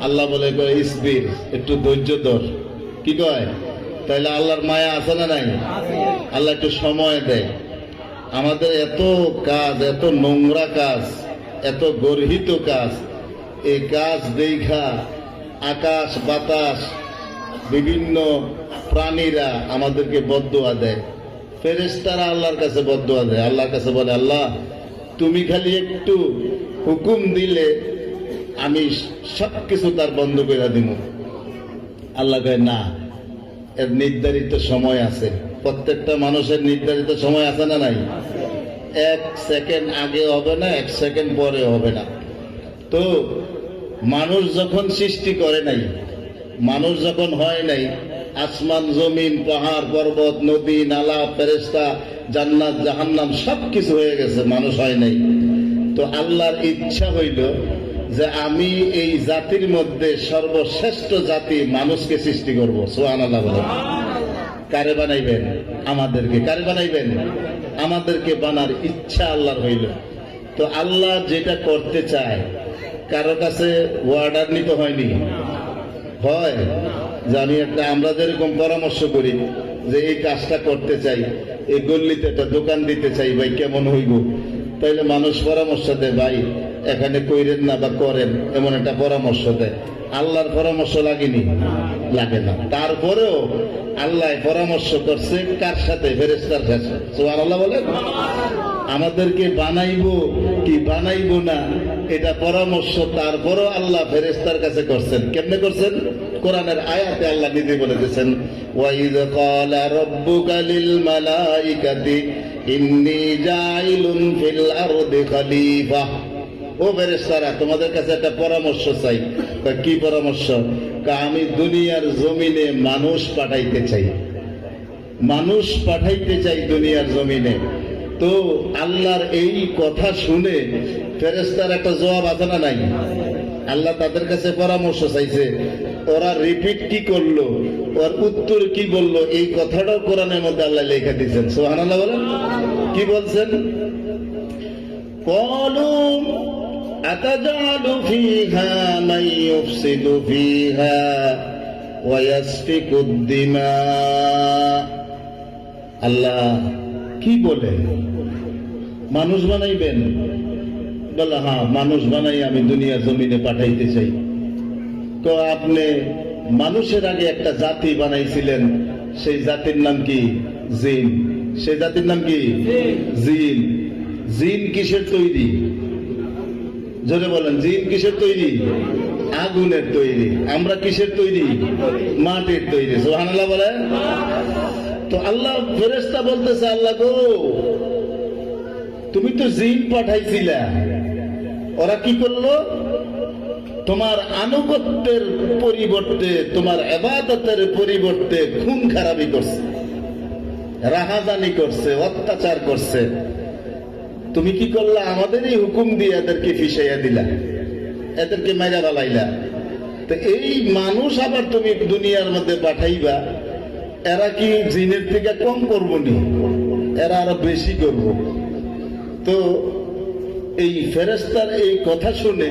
আল্লাহ বলে কয় একটু ধৈর্য ধর। কি কয়? তাইলে আল্লাহর মায়া আছে না নাই? আল্লাহ একটু সময় দেয় আমাদের এত কাজ, এত নোংরা কাজ, এত গর্হিত কাজ, এই কাজ দেখা আকাশ, বাতাস, বিভিন্ন প্রাণীরা আমাদেরকে বদুয়া দেয়। ফেরেশতারা আল্লাহর কাছে বদুয়া দেয়। আল্লাহর কাছে বলে, আল্লাহ, তুমি খালি একটু হুকুম দিলে আমি সব কিছু তার বন্ধ করে দিব। আল্লাহ কয়, না, এর নির্ধারিত সময় আছে। প্রত্যেকটা মানুষের নির্ধারিত সময় আছে না নাই? এক সেকেন্ড আগে হবে না, এক সেকেন্ড পরে হবে না। তো মানুষ যখন সৃষ্টি করে নাই, মানুষ যখন হয় নাই, আসমান, জমিন, পাহাড়, পর্বত, নদী, নালা ফেরেস্তা জান্নাত, জাহান্নাম সব কিছু হয়ে গেছে, মানুষ হয় নাই। তো আল্লাহর ইচ্ছা হইল যে আমি এই জাতির মধ্যে সর্বশ্রেষ্ঠ জাতি মানুষকে সৃষ্টি করব সোহান আল্লাহ কারে বানাইবেন? আমাদেরকে। কারে বানাইবেন? আমাদেরকে বানার ইচ্ছা আল্লাহর হইল। তো আল্লাহ যেটা করতে চায় কারও কাছে অর্ডার নিতে হয়নি? হয়। যে আমি একটা আমরা যেরকম পরামর্শ করি যে এই কাজটা করতে চাই এই গল্লিতে একটা দোকান দিতে চাই ভাই কেমন হইব? তাইলে মানুষ পরামর্শ দেয় ভাই এখানে কইরেন না বা করেন, এমন একটা পরামর্শ দেয়। আল্লাহর পরামর্শ লাগেনি? লাগে না। তারপরেও আল্লাহ পরামর্শ করছে, কার সাথে? ফেরেস্তার সোহান আল্লাহ বলেন। আমাদেরকে বানাইবো কি বানাইবো না, এটা পরামর্শ তারপরও আল্লাহ ফেরেস্তার কাছে করছেন। কেমনে করছেন? কোরআনের আয়াতে আল্লাহ নিজে বলে দিয়েছেন ওয়াইদ ক্বালা রাব্বুকা লিল মালাইকাতি, ইন্নী জাইলুন ফিল আরদি খলিফা। ও বেরেস্তারা তোমাদের কাছে একটা পরামর্শ চাই। তা কি পরামর্শ? আমি দুনিয়ার জমিনে মানুষ পাঠাইতে চাই। মানুষ পাঠাইতে চাই দুনিয়ার জমিনে। তো আল্লাহর এই কথা শুনে ফেরেস্তার একটা জবাব আছে না নাই? আল্লাহ তাদের কাছে পরামর্শ চাইছে, ওরা রিপিট কি করল? ওর উত্তর কি বলল? এই কথাটাও কোরআনের মধ্যে আল্লাহ লেখা দিয়েছেন। সোহান আল্লাহ বলেন। কি বলছেন? কলম أتجعل فيها من يفسد فيها ويسفك الدماء আল্লাহ কি বলে মানুষ বানাইবেন বলে হ্যাঁ মানুষ বানাই আমি দুনিয়ার জমিনে পাঠাইতে চাই তো আপনি মানুষের আগে একটা জাতি বানাইছিলেন সেই জাতির নাম কি জিন সেই জাতির নাম কি জিন জিন কিসের তৈরি জোরে বলেন, জিন কিসের তৈরি? আগুনের তৈরি। আমরা কিসের তৈরি? মাটির তৈরি। সোহানাল্লাহ বলেন। তো আল্লাহ ফেরেস্তা বলতেছে, আল্লাহ গো, তুমি তো জিন পাঠাইছিলা। ওরা কি করল? তোমার আনুগত্যের পরিবর্তে, তোমার এবাদতের পরিবর্তে খুন খারাপি করছে, রাহাজানি করছে, অত্যাচার করছে। তুমি কি করলা? আমাদেরই হুকুম দিয়ে এদেরকে ফিসাইয়া দিলা। এদেরকে মাইরা বালাইলা তো এই মানুষ আবার তুমি দুনিয়ার মধ্যে পাঠাইবা, এরা কি জিনের থেকে কম করব নি? এরা আরও বেশি করব। তো এই ফেরেস্তার এই কথা শুনে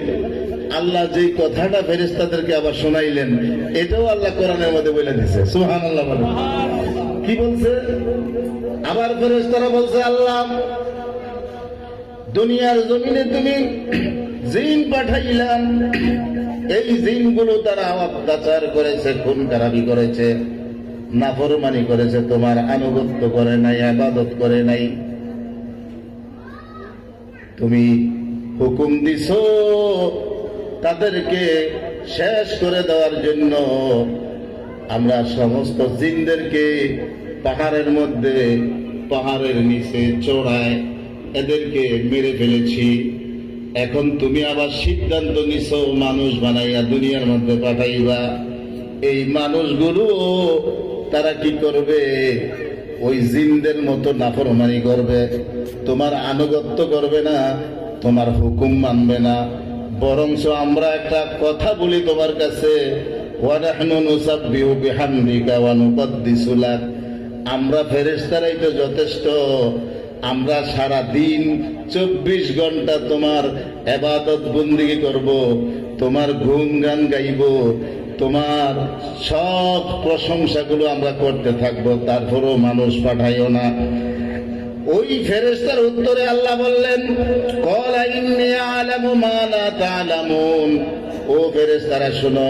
আল্লাহ যে কথাটা ফেরেস্তাদেরকে আবার শোনাইলেন, এটাও আল্লাহ কোরআনের মধ্যে বলে দিছে। সুহান আল্লাহ কি বলছে? আবার ফেরেস্তারা বলছে, আল্লাহ দুনিয়ার জমিনে তুমি জিন পাঠাইলাম। এই জিনগুলো তারা অত্যাচার করেছে, খুন খারাপি করেছে, নাফরমানি করেছে, তোমার আনুগত্য করে নাই, আবাদত করে নাই। তুমি হুকুম দিছ তাদেরকে শেষ করে দেওয়ার জন্য। আমরা সমস্ত জিনদেরকে পাহাড়ের মধ্যে, পাহাড়ের নিচে চড়ায় এদেরকে মেরে ফেলেছি। এখন তুমি আবার সিদ্ধান্ত নিছ, মানুষ বানাইয়া দুনিয়ার মধ্যে পাঠাইবা। এই মানুষগুলো তারা কি করবে? ওই জিনদের মতো নাফরমানি করবে। তোমার আনুগত্য করবে না, তোমার হুকুম মানবে না। বরঞ্চ আমরা একটা কথা বলি তোমার কাছে। আমরা ফেরেশতারাই তো যথেষ্ট। আমরা সারা দিন চব্বিশ ঘণ্টা তোমার এবাদত বন্দিগি করব, তোমার ঘুম গান গাইব, তোমার সব প্রশংসাগুলো আমরা করতে থাকব, তারপরও মানুষ পাঠাইও না। ওই ফেরেস্তার উত্তরে আল্লাহ বললেন ও ফেরেস্তারা শোনো,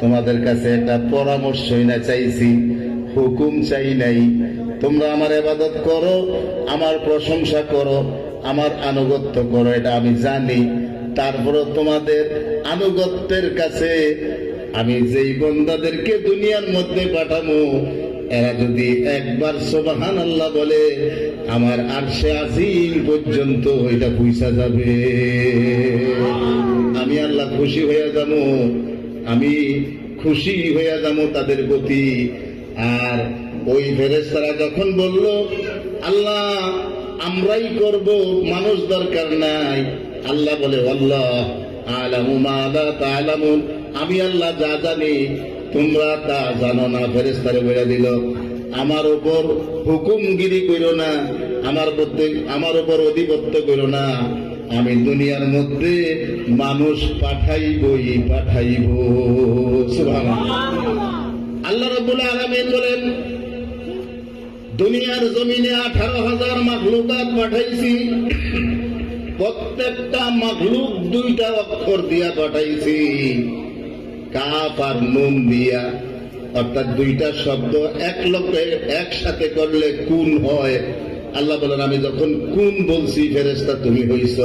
তোমাদের কাছে একটা পরামর্শই না চাইছি, হুকুম চাই নাই। তোমরা আমার এবাদত করো, আমার প্রশংসা করো, আমার আনুগত্য করো, এটা আমি জানি। তারপরও তোমাদের আনুগত্যের কাছে আমি যেই বন্দাদেরকে দুনিয়ার মধ্যে পাঠাবো এরা যদি একবার সোবাহান আল্লাহ বলে, আমার আরশে আজিম পর্যন্ত এটা পয়সা যাবে। আমি আল্লাহ খুশি হয়ে যাব, আমি খুশি হয়ে যাব তাদের প্রতি। আর ওই ফেরেস্তারা যখন বলল আল্লাহ আমরাই করব মানুষ দরকার নাই। আল্লাহ বলে আল্লাহ আলামু তালামুন। আমি আল্লাহ যা জানি তোমরা তা জানো না ফেরেস্তারে বলে দিল। আমার উপর হুকুমগিরি করো না আমার আমার উপর অধিপত্য করো না। আমি দুনিয়ার মধ্যে মানুষ পাঠাইবই পাঠাইব। আল্লাহ রব্বুল আলামিন বলেন দুনিয়ার জমিনে আঠারো হাজার মাখলুকাত পাঠাইছি। প্রত্যেকটা মাখলুক দুইটা অক্ষর দিয়া পাঠাইছি। কাপ আর নুন দিয়া। অর্থাৎ দুইটা শব্দ এক লোকে একসাথে করলে কুন হয়। আল্লাহ বলেন, আমি যখন কুন বলছি ফেরেস্তা তুমি হইছ।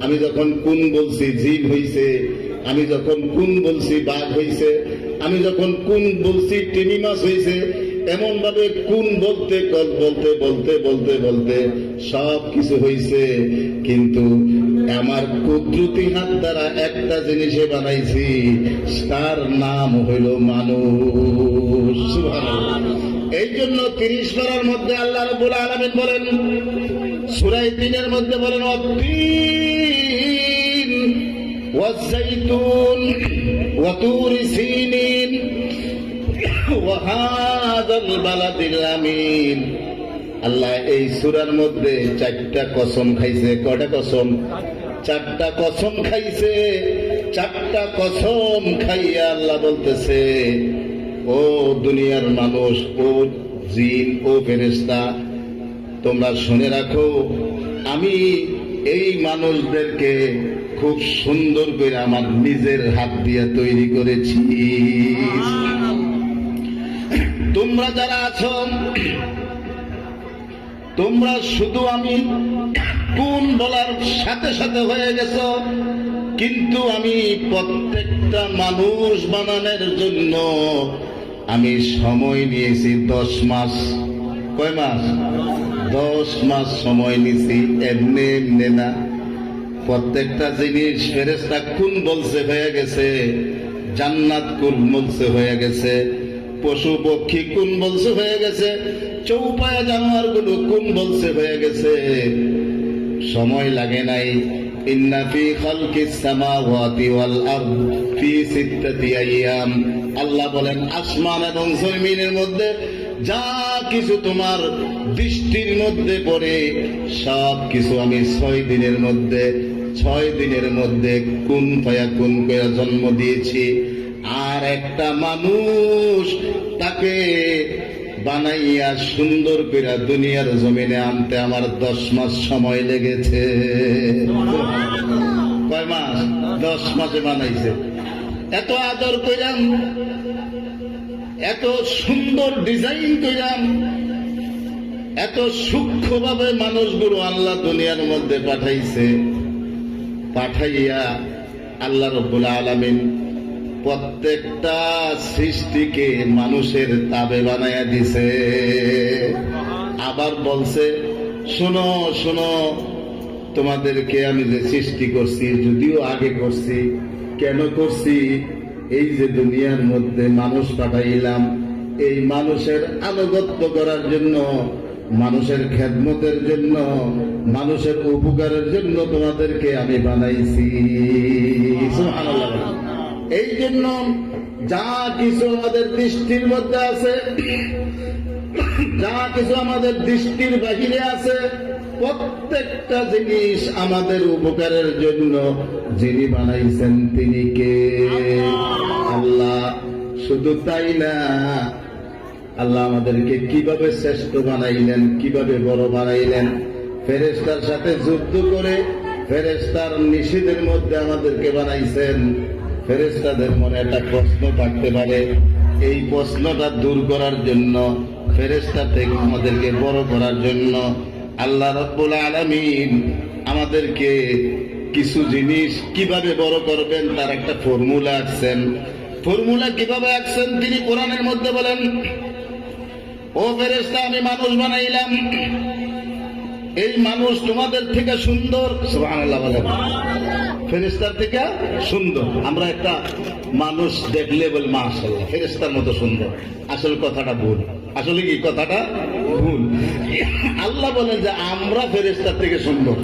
আমি যখন কুন বলছি জীব হইছে। আমি যখন কুন বলছি, বাঘ হইছে। আমি যখন কুন বলছি, টিমি মাছ হইছে। এমন ভাবে কোন বলতে, কল বলতে বলতে বলতে বলতে সব কিছু হইছে। কিন্তু আমার কুদরতি হাত দ্বারা একটা জিনিসে বানাইছি, তার নাম হইল মানুষ। এই জন্য তিরিশ বারের মধ্যে আল্লাহ রবুল আলমিন বলেন সুরাই দিনের মধ্যে বলেন অতীন ওয়াসাইতুন ওয়াতুর সিনিন আল্লাহ এই সুরার মধ্যে চারটা কসম খাইছে। কটা কসম? চারটা কসম খাইছে। চারটা কসম খাইয়া আল্লাহ বলতেছে, ও দুনিয়ার মানুষ, ও জিন, ও ফেরেস্তা তোমরা শুনে রাখো, আমি এই মানুষদেরকে খুব সুন্দর করে আমার নিজের হাত দিয়ে তৈরি করেছি। যারা আছো, তোমরা শুধু আমি কোন বলার সাথে সাথে হয়ে গেছ, কিন্তু আমি প্রত্যেকটা মানুষ বানানোর জন্য আমি সময় নিয়েছি দশ মাস। কয় মাস? দশ মাস সময় নিয়েছি, এমনি এমনি না। প্রত্যেকটা জিনিস ফেরেস্তা কোন বলছে হয়ে গেছে, জান্নাত কোন বলছে হয়ে গেছে। পশু পক্ষী কোন বলছে হয়ে গেছে? চৌপায়া জানোয়ারগুলো কোন বলছে হয়ে গেছে? সময় লাগে নাই। আল্লাহ বলেন, আসমান এবং জমিনের মধ্যে যা কিছু তোমার দৃষ্টির মধ্যে পড়ে, সব কিছু আমি ছয় দিনের মধ্যে, ছয় দিনের মধ্যে কোন পায়া কোন করে জন্ম দিয়েছি? আর একটা মানুষ তাকে বানাইয়া সুন্দর করে দুনিয়ার জমিনে আনতে আমার দশ মাস সময় লেগেছে। কয় মাস? দশ মাসে বানাইছে। এত আদর কইরাম, এত সুন্দর ডিজাইন কইরাম, এত সূক্ষ্মভাবে মানুষগুলো আল্লাহ দুনিয়ার মধ্যে পাঠাইছে। পাঠাইয়া আল্লাহ রব্বুল আলামিন প্রত্যেকটা সৃষ্টিকে মানুষের তাবে বানাইয়া দিছে। আবার বলছে, শোনো শোনো, তোমাদেরকে আমি যে সৃষ্টি করছি, যদিও আগে করছি, কেন করছি? এই যে দুনিয়ার মধ্যে মানুষ পাঠাইলাম, এই মানুষের আনুগত্য করার জন্য, মানুষের খেদমতের জন্য, মানুষের উপকারের জন্য তোমাদেরকে আমি বানাইছি। এই জন্য যা কিছু আমাদের দৃষ্টির মধ্যে আছে, যা কিছু আমাদের দৃষ্টির বাহিরে আছে, প্রত্যেকটা জিনিস আমাদের উপকারের জন্য যিনি বানাইছেন তিনি কে? আল্লাহ। শুধু তাই না, আল্লাহ আমাদেরকে কীভাবে শ্রেষ্ঠ বানাইলেন, কীভাবে বড় বানাইলেন? ফেরেস্তার সাথে যুদ্ধ করে ফেরেস্তার নিষেধের মধ্যে আমাদেরকে বানাইছেন। ফেরেস্তাদের মনে একটা প্রশ্ন থাকতে পারে। এই প্রশ্নটা দূর করার জন্য ফেরেস্তা থেকে আমাদেরকে বড় করার জন্য। আল্লাহ রব্বুল আলমিন আমাদেরকে কিছু জিনিস কীভাবে বড় করবেন তার একটা ফর্মুলা আঁকছেন। ফর্মুলা কীভাবে আঁকছেন তিনি কোরআনের মধ্যে বলেন, ও ফেরেস্তা আমি মানুষ বানাইলাম। এই মানুষ তোমাদের থেকে সুন্দর। সুবহানাল্লাহ বলেন। ফেরেস্তার থেকে সুন্দর। আমরা একটা মানুষ দেখলে বল মাশাল্লাহ ফেরেস্তার মতো সুন্দর। আসলে কথাটা ভুল। আসলে কি কথাটা? ভুল। আল্লাহ বলেন যে, আমরা ফেরেস্তার থেকে সুন্দর।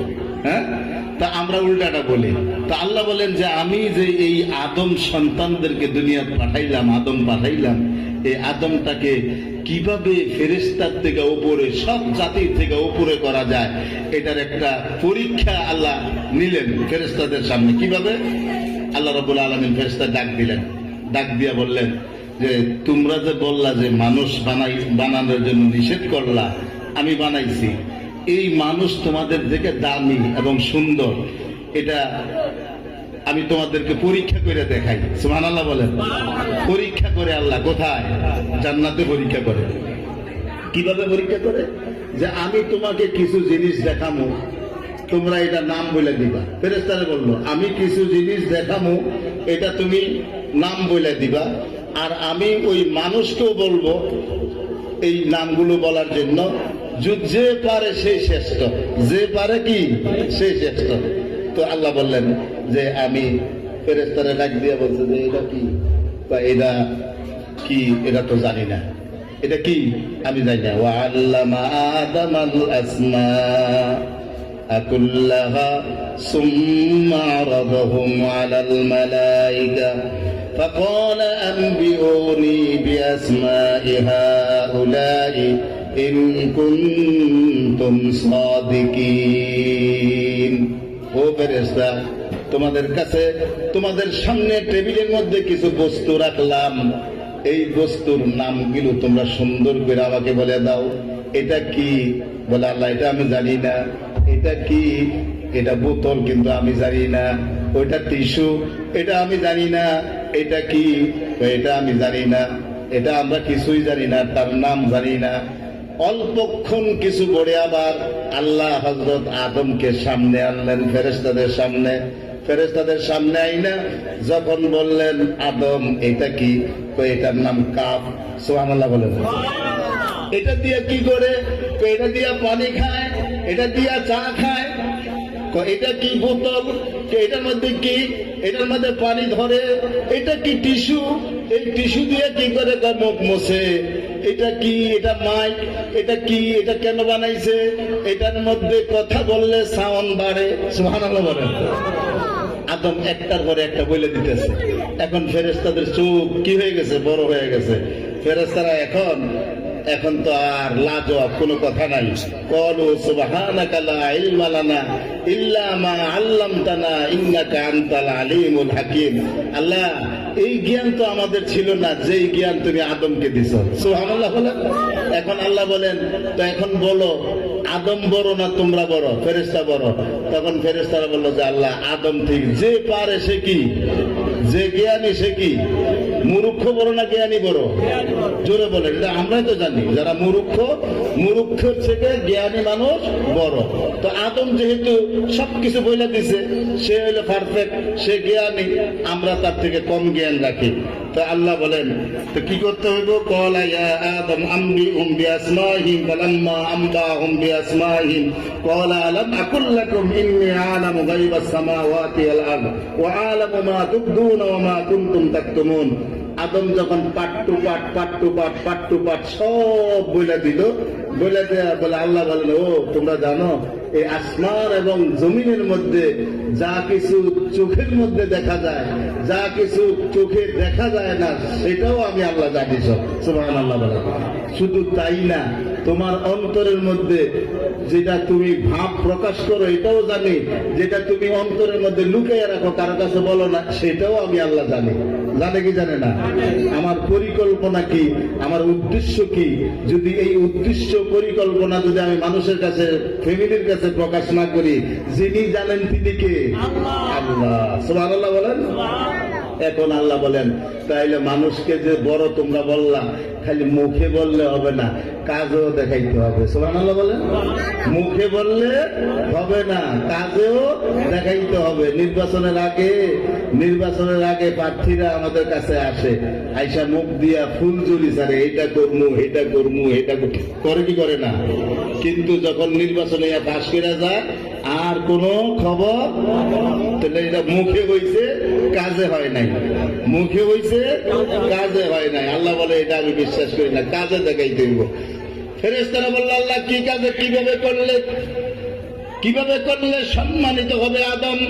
হ্যাঁ? তা আমরা উল্টাটা বলি। তা আল্লাহ বলেন যে, আমি যে এই আদম সন্তানদেরকে দুনিয়া পাঠাইলাম, আদম পাঠাইলাম, এই আদমটাকে কীভাবে ফেরেস্তার থেকে উপরে, সব জাতির থেকে উপরে করা যায়, এটার একটা পরীক্ষা আল্লাহ নিলেন ফেরেস্তাদের সামনে। কীভাবে? আল্লাহ রবুল আলমিন ফেরেস্তা ডাক দিলেন। ডাক দিয়া বললেন যে, তোমরা যে বললা যে মানুষ বানাই, বানানোর জন্য নিষেধ করলা, আমি বানাইছি। এই মানুষ তোমাদের থেকে দামি এবং সুন্দর। এটা আমি তোমাদেরকে পরীক্ষা করে দেখাই। সুমান আল্লাহ বলেন। পরীক্ষা করে আল্লাহ, কোথায়? জান্নাতে পরীক্ষা করে। কীভাবে পরীক্ষা করে? যে আমি তোমাকে কিছু জিনিস দেখামো, তোমরা এটা নাম বলে দিবা। ফেরেস্তারে বলল, আমি কিছু জিনিস দেখামো, এটা তুমি নাম বলে দিবা। আর আমি ওই মানুষকেও বলব, এই নামগুলো বলার জন্য যু- যে পারে সেই শ্রেষ্ঠ। যে পারে কি? সেই শ্রেষ্ঠ। তো আল্লাহ বললেন যে আমি ফেরেস্তারে ডাক দিয়ে বলছে যে এটা কি বা এটা কি এটা তো জানি না এটা কি আমি জানি না ওয়া আল্লামা আদামাল আসমা كلها ثم عرضهم على الملائكة فقال أنبئوني بأسماء هؤلاء إن كنتم صادقين ও ফেরেস্তা তোমাদের কাছে তোমাদের সামনে টেবিলের মধ্যে কিছু বস্তু রাখলাম। এই বস্তুর নামগুলো তোমরা সুন্দর করে আমাকে বলে দাও। এটা কি? বলে, আল্লাহ, এটা আমি জানি না। এটা কি? এটা বোতল, কিন্তু আমি জানি না। ওইটা টিস্যু, এটা আমি জানি না। এটা কি? এটা আমি জানি না। এটা আমরা কিছুই জানি না, তার নাম জানি না। অল্পক্ষণ কিছু পরে আবার আল্লাহ হজরত আদমকে সামনে আনলেন ফেরেস্তাদের সামনে। ফেরেস্তাদের সামনে আইনা যখন বললেন আদম এটা কি? তো এটার নাম কাপ সোহানাল্লাহ বলেন এটা দিয়ে কি করে? তো এটা দিয়া পানি খায় এটা দিয়া চা খায়। তো এটা কি বোতল? এটার মধ্যে কি? এটার মধ্যে পানি ধরে। এটা কি টিস্যু? এই টিস্যু দিয়ে কি করে তার মুখ মোছে? এটা কি? এটা মাইক? এটা কি? এটা কেন বানাইছে? এটার মধ্যে কথা বললে সাউন্ড বাড়ে। সুবহানাল্লাহ বলেন। আদম একটার পরে একটা বলে দিতেছে। এখন ফেরেস্তাদের চোখ কি হয়ে গেছে? বড় হয়ে গেছে। ফেরেস্তারা এখন এখন তো আর লাজবাব কোনো কথা নাই। কলু সুবহানাকা লা ইল্লা মা আল্লামতানা ইন্নাকা আনতাল আলিমুল হাকিম। আল্লাহ এই জ্ঞান তো আমাদের ছিল না, যেই জ্ঞান তুমি আদমকে দিছ। সুবহানাল্লাহ বলেন। এখন আল্লাহ বলেন, তো এখন বলো, আদম বড় না তোমরা বড়? ফেরেস্তা বড়? তখন ফেরেস্তারা বলল যে, আল্লাহ, আদম ঠিক যে পারে সে কি? যে জ্ঞানী সে কি? মুরুক্ষ বড় না জ্ঞানী বড় জোরে বলেন, এটা আমরাই তো জানি। যারা মুরুক্ষ মুরুক্ষর থেকে জ্ঞানী মানুষ বড়। তো আদম যেহেতু সবকিছু বলে দিছে, সে হলো পারফেক্ট সে জ্ঞানী, আমরা তার থেকে কম জ্ঞান রাখি। তো আল্লাহ বলেন, তো কি করতে হইব? কলা ইয়া আদম আমবি উম বিআসমাহিম আম্বা আমবাহুম বিআসমাহিম কলা আলাম আকুল লাকুম ইন্নী আলামু গায়বাস সামাওয়াতি ওয়াল আরদ। ওয়া আলামু মা তুবদুনা ওয়া মা কুনতুম তাকতুমুন। আদম যখন পাট টু পাট পাট টু পাট পাট টু পাট সব বলে দিল বলে দেয়া বলে, আল্লাহ বলেন ও, তোমরা জানো, এই আসমান এবং জমিনের মধ্যে যা কিছু চোখের মধ্যে দেখা যায়, যা কিছু চোখে দেখা যায় না, সেটাও আমি আল্লাহ জানি সব সুবহান আল্লাহ শুধু তাই না, তোমার অন্তরের মধ্যে যেটা তুমি ভাব প্রকাশ করো এটাও জানি। যেটা তুমি অন্তরের মধ্যে লুকিয়ে রাখো কারও কাছে বলো না সেটাও আমি আল্লাহ জানি। জানে কি জানে না? আমার পরিকল্পনা কি? আমার উদ্দেশ্য কি? যদি এই উদ্দেশ্য পরিকল্পনা যদি আমি মানুষের কাছে ফ্যামিলির কাছে প্রকাশ না করি যিনি জানেন তিনি কে? আল্লাহ। সুবহানাল্লাহ বলেন? এখন আল্লাহ বলেন তাইলে মানুষকে যে বড় তোমরা বললা খালি মুখে বললে হবে না, কাজেও দেখাইতে হবে। সোমান আল্লাহ বলেন। মুখে বললে হবে না, কাজেও দেখাইতে হবে। নির্বাচনের আগে নির্বাচনের আগে প্রার্থীরা আমাদের কাছে আসে। আইসা মুখ দিয়া ফুল জুলি সারে এটা করমু এটা করমু, এটা করে কি করে না? কিন্তু যখন নির্বাচনে পাশ করে যায় আর কোন খবর? তাহলে এটা মুখে হইছে কাজে হয় নাই। মুখে হইছে কাজে হয় নাই। আল্লাহ বলে এটা আমি বিশ্বাস করি না কাজে দেখাই দেব ফেরেস্তারা বলল আল্লাহ কি কাজে কীভাবে করলে কীভাবে করলে সম্মানিত হবে আদম?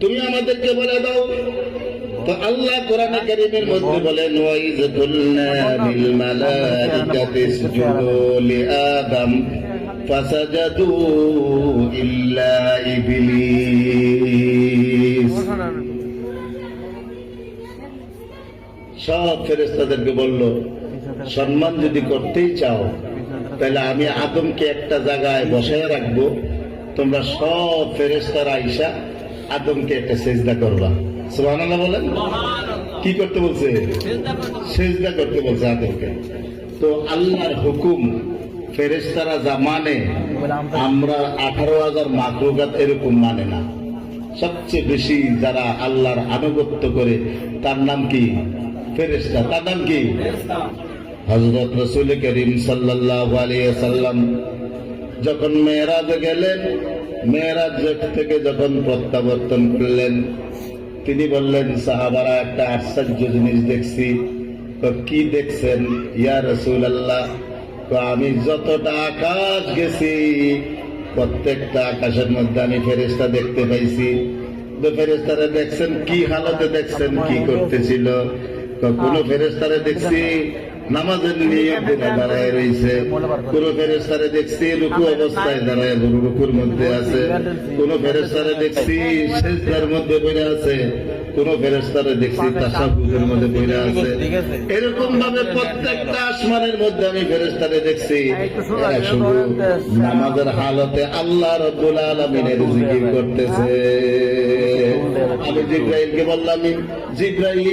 তুমি আমাদেরকে বলে দাও তো আল্লাহ কোরআন মধ্যে মালাইকাতি ইসজুদু লিআদম, ফাসাজাদু ইল্লা ইবলিস. সব ফেরেশতাদেরকে বলল, সম্মান যদি করতেই চাও, তাহলে আমি আদমকে একটা জায়গায় বসায় রাখব। তোমরা সব ফেরেস্তারা আইসা আদমকে একটা সেজদা করবা। সুবহানাল্লাহ বলেন? কি করতে বলছে? সেজদা করতে বলছে। আদমকে তো আল্লাহর হুকুম ফেরেস্তারা যা মানে আমরা আঠারো হাজার মাকরুকাত এরকম মানে না। সবচেয়ে বেশি যারা আল্লাহর আনুগত্য করে তার নাম কি? ফেরেস্তা তার নাম কি? হজরত রসুল করিম সাল্লাহ সাল্লাম যখন মেয়েরাজ গেলেন মেয়েরাজ থেকে যখন প্রত্যাবর্তন করলেন তিনি বললেন, সাহাবারা একটা আশ্চর্য জিনিস দেখছি। তো কি দেখছেন? ইয়া রসুল আল্লাহ তো আমি যতটা আকাশ গেছি, প্রত্যেকটা আকাশের মধ্যে আমি ফেরেস্তা দেখতে পাইছি। তো ফেরেস্তারা দেখছেন, কি হালতে দেখছেন, কি করতেছিল? কোন ফেরেস্তারে দেখছি নামাজের নিয়ম দিনে দাঁড়ায় রয়েছে। কোন ফেরেস্তারে দেখছি রুকু অবস্থায় দাঁড়ায় রুকুর মধ্যে আছে। কোন ফেরেস্তারে দেখছি শেষদার মধ্যে বইরে আছে। কোন ফেরেস্তারে দেখছি তাসাবুদের মধ্যে বইরে আছে। এরকম ভাবে প্রত্যেকটা আসমানের মধ্যে আমি ফেরেস্তারে দেখছি। শুধু নামাজের হালতে আল্লাহ রব্বুল আলমিনের জিকির করতেছে। আমি জিব্রাইলকে বললাম জিব্রাইল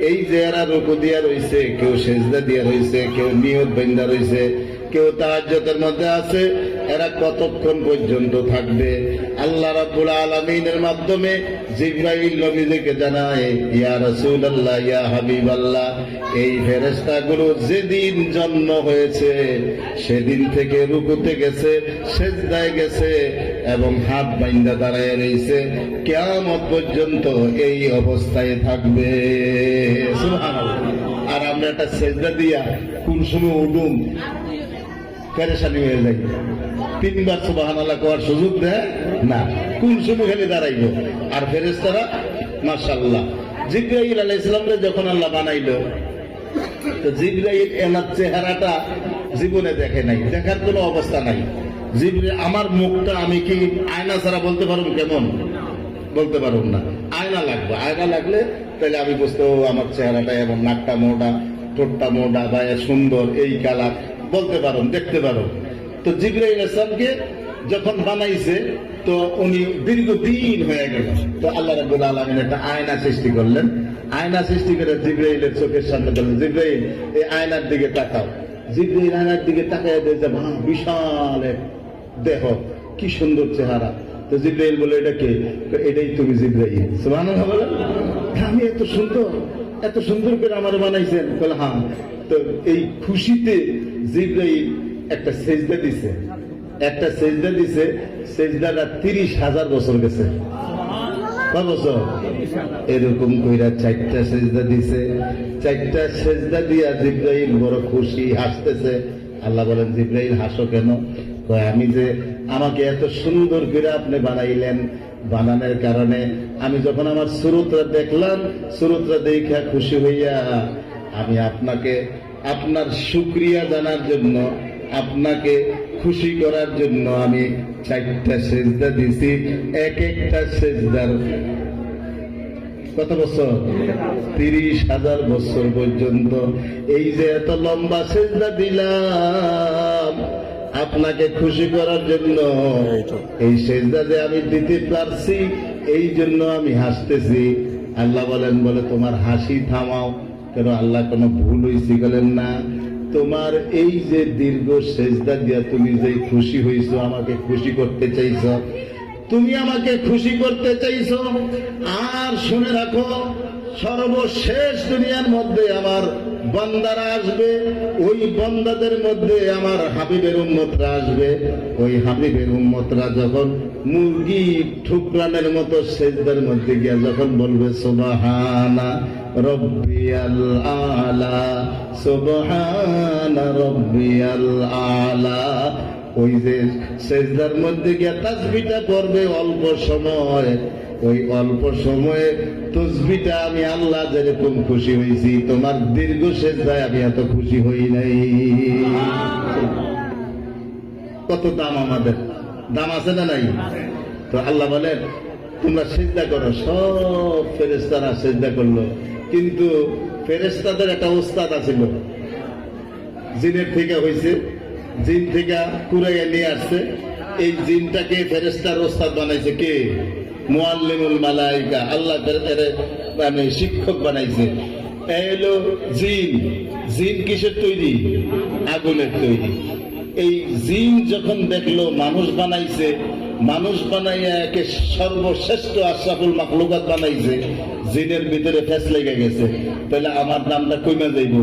এই জেয়ারা রুকু দিয়া রয়েছে কেউ সেজদা দিয়া রয়েছে কেউ নিয়ত বেন্দা রয়েছে কেউ তাহাজ্যতের মধ্যে আছে এরা কতক্ষণ পর্যন্ত থাকবে? আল্লাহ রাব্বুল আলামিনের মাধ্যমে জিব্রাইল নবীকে জানায়, ইয়া রাসূলুল্লাহ, ইয়া হাবিবাল্লাহ, এই ফেরেশতাগুলো যেদিন জন্ম হয়েছে, সেদিন থেকে রুকুতে গেছে, সেজদায় গেছে এবং হাত বাইন্দা দাঁড়ায় রয়েছে, কেয়ামত পর্যন্ত এই অবস্থায় থাকবে। আর আমরা একটা সেজদা দিয়া কোন সময় উডুম পেরেশানি হয়ে যাই। তিনবার সুবাহান আল্লাহ কোয়ার সুযোগ দেয়? না। কোন সময় খালি দাঁড়াইব আর ফেরেস্তারা মার্শাল্লাহ জিব্রাইল আলাহ ইসলামরে যখন আল্লাহ বানাইলো, তো জিব্রাইল এনার চেহারাটা জীবনে দেখে নাই। দেখার কোনো অবস্থা নাই। জিব্রাইল, আমার মুখটা আমি কি আয়না ছাড়া বলতে পারব কেমন? বলতে পারব না। আয়না লাগবে। আয়না লাগলে তাহলে আমি বুঝতে আমার চেহারাটা এবং নাকটা মোটা, ঠোঁটটা মোটা বা সুন্দর, এই কালার। বলতে পারো, দেখতে পারো। তো জিব্রাইল ইসলামকে যখন বানাইছে, তো উনি দীর্ঘদিন হয়ে গেল। তো আল্লাহ রাবুল আলমিন একটা আয়না সৃষ্টি করলেন। আয়না সৃষ্টি করে জিব্রাইলের চোখের সামনে বললেন, জিব্রাইল, এই আয়নার দিকে তাকাও। জিব্রাইল আয়নার দিকে তাকায় দেখছে ভা বিশাল এক দেহ। কি সুন্দর চেহারা। তো জিব্রাইল বলে এটা কে? এটাই তুমি জিব্রাইল। সুবহানাল্লাহ বলেন আমি এত সুন্দর এত সুন্দর করে আমার বানাইছেন? বলে হ্যাঁ। তো এই খুশিতে জিব্রাইল একটা সেজদা দিছে। একটা সেজদা দিছে সেজদাটা তিরিশ হাজার বছর গেছে। বছর? এরকম কইরা চারটা সেজদা দিছে। চারটা সেজদা দিয়া জিব্রাইল বড় খুশি হাসতেছে। আল্লাহ বলেন জিব্রাইল হাসো কেন? আমি যে আমাকে এত সুন্দর করে আপনি বানাইলেন বানানোর কারণে আমি যখন আমার সুরতরা দেখলাম সুরতরা দেখা খুশি হইয়া আমি আপনাকে আপনার শুক্রিয়া জানার জন্য আপনাকে খুশি করার জন্য আমি চারটা সেজদা দিছি এক একটা সেজদার কত বছর? তিরিশ হাজার বছর পর্যন্ত। এই যে এত লম্বা সেজদা দিলাম আপনাকে খুশি করার জন্য এই সেজদা যে আমি দিতে পারছি এই জন্য আমি হাসতেছি। আল্লাহ বলেন বলে তোমার হাসি থামাও। কেন আল্লাহ কোনো ভুল হয়েছি বলেন না। তোমার এই যে দীর্ঘ সেজদা দিয়া তুমি যে খুশি হয়েছো আমাকে খুশি করতে চাইছ, তুমি আমাকে খুশি করতে চাইছ, আর শুনে রাখো, সর্বশেষ দুনিয়ার মধ্যে আমার বন্দারা আসবে, ওই বন্দাদের মধ্যে আমার হাবিবের উম্মতরা আসবে। ওই হাবিবের উম্মতরা যখন মুরগি ঠুকরানের মতো সেজদার মধ্যে গিয়া যখন বলবে সুবহানা রব্বিয়াল আলা সুবহানা রব্বিয়াল আলা ওই যে সেজদার মধ্যে গিয়া তাসবিটা পড়বে অল্প সময়। ওই অল্প সময়ে তসবিটা আমি আল্লাহ যেরকম খুশি হয়েছি তোমার দীর্ঘ সেজদায় আমি এত খুশি হই নাই। কত দাম আমাদের? দাম আছে না নাই? তো আল্লাহ বলেন, তোমরা সেজদা করো, সব ফেরেস্তারা সেজদা করল। কিন্তু ফেরেস্তাদের একটা ওস্তাদ আছিল। জিনের থেকে হয়েছে জিন থেকে কুড়াইয়া নিয়ে আসছে। এই জিনটাকে ফেরেস্তার ওস্তাদ বানাইছে কে? মোয়াল্লিমুল মালাইকা। আল্লাহ মানে শিক্ষক বানাইছে। এই হলো জিন। জিন কিসের তৈরি? আগুনের তৈরি। এই জিন যখন দেখল, মানুষ বানাইছে, মানুষ বানাইয়া একে সর্বশ্রেষ্ঠ আশরাফুল মাকলুকাত বানাইছে জিনের ভিতরে ফেস লেগে গেছে। তাহলে আমার নামটা কইমা যাইব?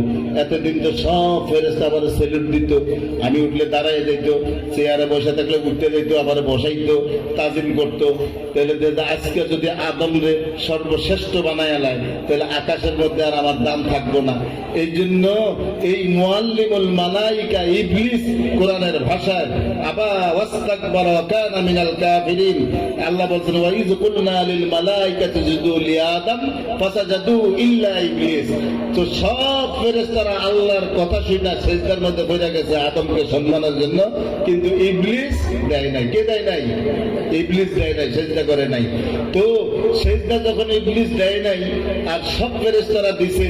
এতদিন তো সব ফেরেস্তা আবার সেলুট দিত। আমি উঠলে দাঁড়ায় যাইতো, চেয়ারে বসে থাকলে উঠতে যাইতো আবার বসাইতো, তাজিম করতো। তাহলে আজকে যদি আদম রে সর্বশ্রেষ্ঠ বানায় লায়, তাহলে আকাশের মধ্যে আর আমার দাম থাকব না। এই জন্য এই মুআল্লিমুল মালাইকা ইবলিস কোরআনের ভাষায়, আবা ওয়াস্তাকবারা ওয়া কানা কাফিরিন। আল্লাহ বলছেন, ওয়া ইয কুলনা লিল মালাইকাতি ইসজুদু লি সম্মানের জন্য। কিন্তু ইবলিস দেয় নাই। কে দেয় নাই? ইবলিস দেয় নাই করে নাই। তো যখন ইবলিস দেয় নাই, আর সব ফেরেশতারা দিছে,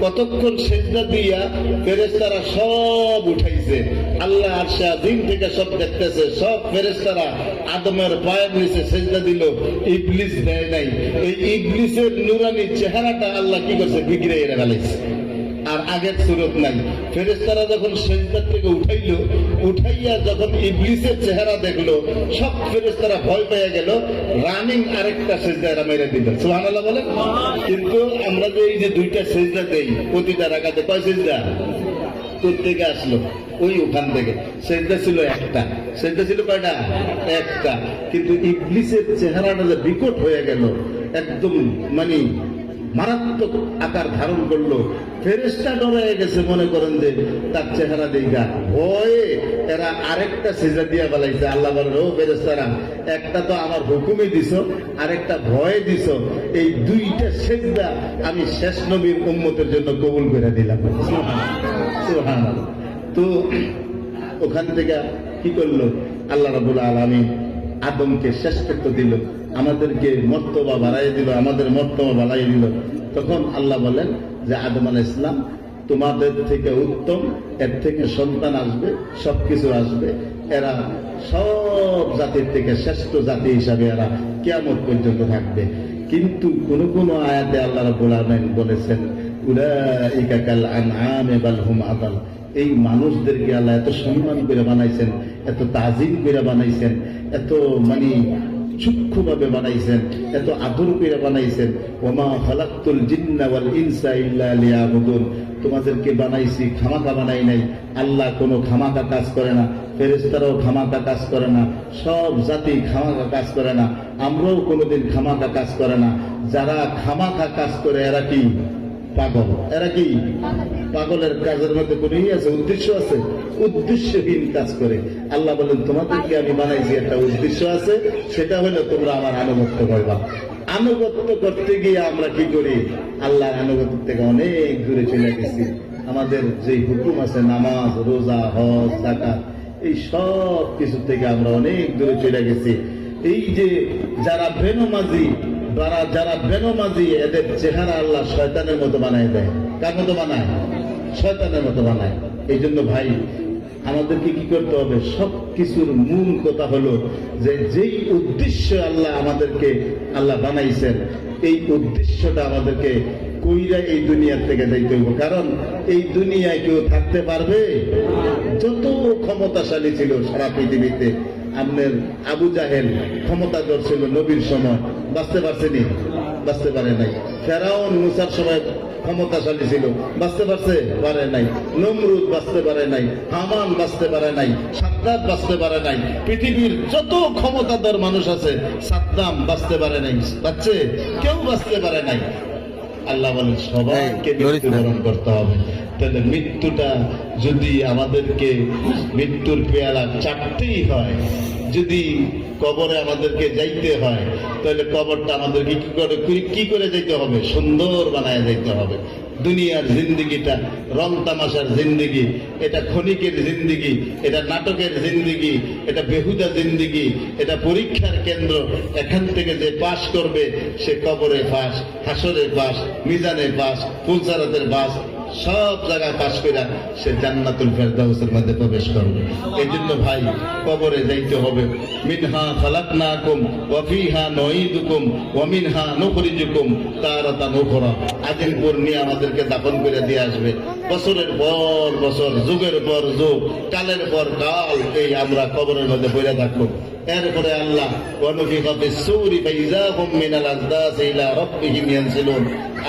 কতক্ষণ সেজদা দিয়া ফেরেশতারা সব উঠাইছে। আল্লাহ দিন থেকে সব দেখতেছে, সব আদমের পায়ের নিচে সেজদা দিল। ইবলিস দেয় নাই। এই ইবলিসের নুরানি চেহারাটা আল্লাহ কি করছে? বিগড়ে ফেলাইছে আর আগের সুরত নাই। ফেরেস্তারা যখন থেকে উঠাইলো, উঠাইয়া যখন ইবলিসের চেহারা দেখল, সব ফেরেস্তারা ভয় পেয়ে গেল। রানিং আরেকটা সেজদা এরা মেরে দিল। সুবহানাল্লাহ বলে কিন্তু আমরা যে এই যে দুইটা সেজদা দেই, প্রতিটা রাখাতে কয় সেজদা? থেকে আসলো? ওই ওখান থেকে। সেজদা ছিল একটা। সেজদা ছিল কয়টা? একটা। কিন্তু ইবলিসের চেহারাটা যে বিকট হয়ে গেল, একদম মানে মারাত্মক আকার ধারণ করল। ফেরেস্তা ডরে গেছে, মনে করেন যে তার চেহারা দেখা। ভয়ে এরা আরেকটা সেজা দিয়া বেলাইছে আল্লাহ বলেন ও ফেরেস্তারা একটা তো আমার হুকুমে দিছ, আরেকটা ভয়ে দিছ। এই দুইটা সেজদা আমি শেষ নবীর উম্মতের জন্য কবুল করে দিলাম। তো ওখান থেকে কি করল? আল্লাহ রাবুল আলমী আদমকে শ্রেষ্ঠত্ব দিল, আমাদেরকে মর্তবা বাড়াই দিল, আমাদের মর্তবা বাড়াই দিল। তখন আল্লাহ বলেন যে, আদম আলাহ ইসলাম তোমাদের থেকে উত্তম, এর থেকে সন্তান আসবে, সবকিছু আসবে। এরা সব জাতির থেকে শ্রেষ্ঠ জাতি হিসাবে এরা কেয়ামত পর্যন্ত থাকবে। কিন্তু কোন কোন আয়াতে আল্লাহ রাবুল আলমিন বলেছেন এই মানুষদেরকে আল্লাহ এত সম্মান করে বানাইছেন, এত তাজিম করে বানাইছেন, এত মানে সূক্ষ্মভাবে বানাইছেন, এত আদর করে বানাইছেন। ওমা খালাক্তুল জিন্না ওয়াল ইনসা ইল্লা তোমাদেরকে বানাইছি খামাকা বানাই নাই। আল্লাহ কোনো খামাকা কাজ করে না ফেরেস্তারাও খামাকা কাজ করে না, সব জাতি খামাকা কাজ করে না, আমরাও কোনোদিন খামাকা কাজ করে না। যারা খামাকা কাজ করে, এরা কি? পাগল। এরা কি? পাগলের কাজের মধ্যে কোনো ই আছে? উদ্দেশ্য আছে? উদ্দেশ্যহীন কাজ করে। আল্লাহ বলেন, তোমাদেরকে আমি বানাইছি একটা উদ্দেশ্য আছে, সেটা হলো তোমরা আমার আনুগত্য করবা। আনুগত্য করতে গিয়ে আমরা কি করি? আল্লাহর আনুগত্য থেকে অনেক দূরে চলে গেছি। আমাদের যে হুকুম আছে, নামাজ, রোজা, হজ জাকাত এই সব কিছু থেকে আমরা অনেক দূরে চলে গেছি। এই যে যারা বেনমাজি যারা যারা বেনমাজি, এদের চেহারা আল্লাহ শয়তানের মতো বানায় দেয়। কার মতো বানায়? শয়তানের মতো বানায়। এই জন্য ভাই, আমাদেরকে কি করতে হবে? সব কিছুর মূল কথা হলো যে, যেই উদ্দেশ্য আল্লাহ আমাদেরকে, আল্লাহ বানাইছেন, এই উদ্দেশ্যটা আমাদেরকে কইরা এই দুনিয়ার থেকে যাইতে হইব। কারণ এই দুনিয়ায় কেউ থাকতে পারবে? যত ক্ষমতাশালী ছিল সারা পৃথিবীতে। আপনার আবু জাহেল ক্ষমতাধর ছিল নবীর সময়। বাঁচতে পারছেনি? বাঁচতে পারে নাই। ফেরাউন মুসার সময় ক্ষমতাশালী ছিল। বাঁচতে পারছে? পারে নাই। নমরুদ বাঁচতে পারে নাই। হামান বাঁচতে পারে নাই। সাদ্দাম বাঁচতে পারে নাই। পৃথিবীর যত ক্ষমতাধর মানুষ আছে সাদ্দাম বাঁচতে পারে নাই। বাচ্চে কেউ বাঁচতে পারে নাই। আল্লাহ বলেন সবাইকে মৃত্যুবরণ করতে হবে। তাহলে মৃত্যুটা যদি আমাদেরকে মৃত্যুর পেয়ালা চাটতেই হয়, যদি কবরে আমাদেরকে যাইতে হয়, তাহলে কবরটা আমাদেরকে কি করে কি করে যাইতে হবে? সুন্দর বানায় যাইতে হবে। দুনিয়ার জিন্দিগিটা, রং তামাশার জিন্দিগি, এটা ক্ষণিকের জিন্দিগি, এটা নাটকের জিন্দিগি, এটা বেহুদা জিন্দিগি, এটা পরীক্ষার কেন্দ্র। এখান থেকে যে পাশ করবে, সে কবরে পাস হাসরে পাস মিজানে পাস ফুলসারাতের পাস সব জায়গায় পাশ করে সে জান্নাতুল ফেরদাউসের মধ্যে প্রবেশ করবে। এই জন্য ভাই, কবরে যাইতে হবে। মিনহা ফালাকনাকুম ওয়া ফিহা নুঈদুকুম, ওয়া মিনহা নুখরিজুকুম, তারাতান উখরা। আজিন নিয়ে আমাদেরকে দাফন করে দিয়ে আসবে। বছরের পর বছর যুগের পর যুগ কালের পর কাল এই আমরা কবরের মধ্যে বইরা থাকব। এরপরে আল্লাহ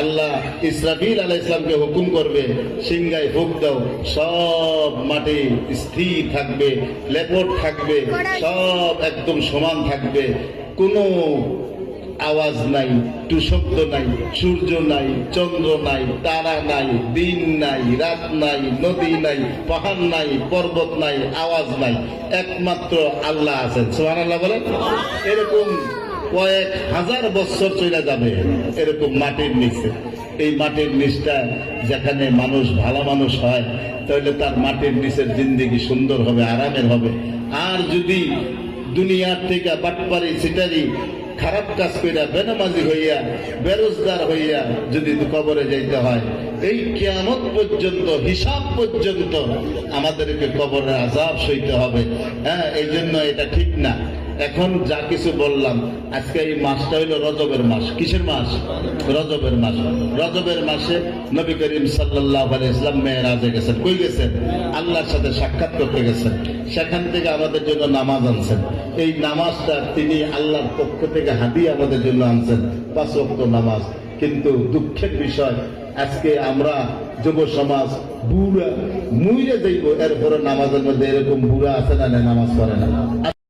আল্লাহ ইসরাফিল আলাইহিস সালামকে হুকুম করবে সিংগায় ফুক দাও সব মাটি স্থির থাকবে লেপট থাকবে সব একদম সমান থাকবে। কোনো আওয়াজ নাই টু শব্দ নাই, সূর্য নাই, চন্দ্র নাই, তারা নাই, দিন নাই, রাত নাই, নদী নাই, পাহাড় নাই, পর্বত নাই, আওয়াজ নাই, একমাত্র আল্লাহ আছেন। সোহান আল্লাহ বলেন, এরকম কয়েক হাজার বছর চলে যাবে এরকম মাটির নিচে। এই মাটির নিচটা যেখানে মানুষ ভালো মানুষ হয়, তাহলে তার মাটির নিচের জিন্দিগি সুন্দর হবে, আরামের হবে। আর যদি দুনিয়ার থেকে বাটপারি সিটারি খারাপ কাজ কইরা বেনামাজি হইয়া, বেরোজগার হইয়া যদি কবরে যাইতে হয়, এই কিয়ামত পর্যন্ত, হিসাব পর্যন্ত আমাদেরকে কবরের আজাব সইতে হবে। হ্যাঁ এই জন্য এটা ঠিক না। এখন যা কিছু বললাম আজকে এই মাসটা হইল রজবের মাস। কিসের মাস? রজবের মাস। রজবের মাসে নবী করিম সাল্লাহ ইসলাম মেয়েরাজে গেছেন। কই গেছেন? আল্লাহর সাথে সাক্ষাৎ করতে গেছেন। সেখান থেকে আমাদের জন্য নামাজ আনছেন। এই নামাজটা তিনি আল্লাহর পক্ষ থেকে হাদিয়ে আমাদের জন্য আনছেন। পাঁচ ওয়াক্ত নামাজ। কিন্তু দুঃখের বিষয়, আজকে আমরা যুব সমাজ বুড়া, মুইরে যাইব। এরপরে নামাজের মধ্যে এরকম বুড়া আছে না নামাজ পড়ে না।